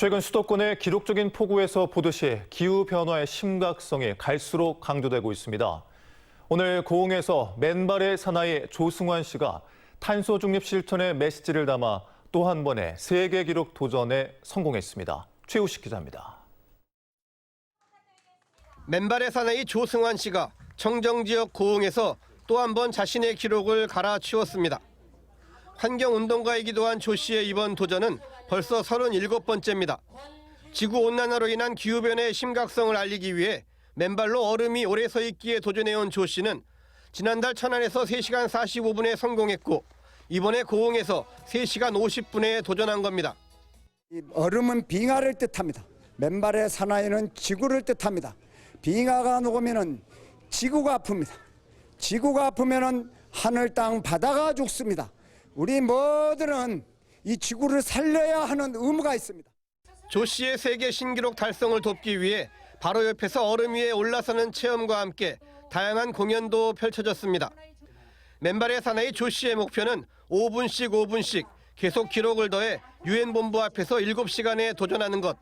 최근 수도권의 기록적인 폭우에서 보듯이 기후 변화의 심각성이 갈수록 강조되고 있습니다. 오늘 고흥에서 맨발의 사나이 조승환 씨가 탄소 중립 실천의 메시지를 담아 또 한 번의 세계 기록 도전에 성공했습니다. 최우식 기자입니다. 맨발의 사나이 조승환 씨가 청정 지역 고흥에서 또 한 번 자신의 기록을 갈아치웠습니다. 환경운동가이기도 한 조 씨의 이번 도전은 벌써 37번째입니다. 지구온난화로 인한 기후변화의 심각성을 알리기 위해 맨발로 얼음이 오래 서 있기에 도전해온 조 씨는 지난달 천안에서 3시간 45분에 성공했고 이번에 고흥에서 3시간 50분에 도전한 겁니다. 이 얼음은 빙하를 뜻합니다. 맨발의 사나이는 지구를 뜻합니다. 빙하가 녹으면은 지구가 아픕니다. 지구가 아프면은 하늘 땅 바다가 죽습니다. 우리 모두는 이 지구를 살려야 하는 의무가 있습니다. 조 씨의 세계 신기록 달성을 돕기 위해 바로 옆에서 얼음 위에 올라서는 체험과 함께 다양한 공연도 펼쳐졌습니다. 맨발의 사나이 조 씨의 목표는 5분씩 5분씩 계속 기록을 더해 유엔 본부 앞에서 7시간에 도전하는 것.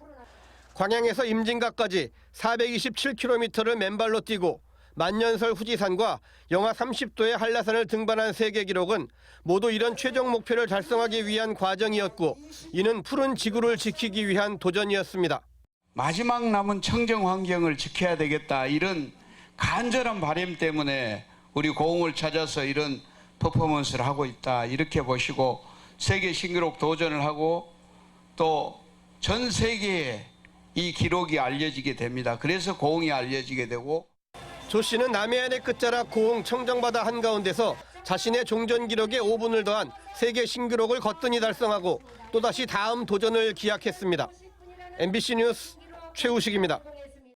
광양에서 임진각까지 427km를 맨발로 뛰고 만년설 후지산과 영하 30도의 한라산을 등반한 세계 기록은 모두 이런 최종 목표를 달성하기 위한 과정이었고 이는 푸른 지구를 지키기 위한 도전이었습니다. 마지막 남은 청정 환경을 지켜야 되겠다 이런 간절한 바람 때문에 우리 고흥을 찾아서 이런 퍼포먼스를 하고 있다 이렇게 보시고 세계 신기록 도전을 하고 또 전 세계에 이 기록이 알려지게 됩니다. 그래서 고흥이 알려지게 되고 조 씨는 남해안의 끝자락 고흥 청정바다 한가운데서 자신의 종전 기록에 5분을 더한 세계 신기록을 거뜬히 달성하고 또다시 다음 도전을 기약했습니다. MBC 뉴스 최우식입니다.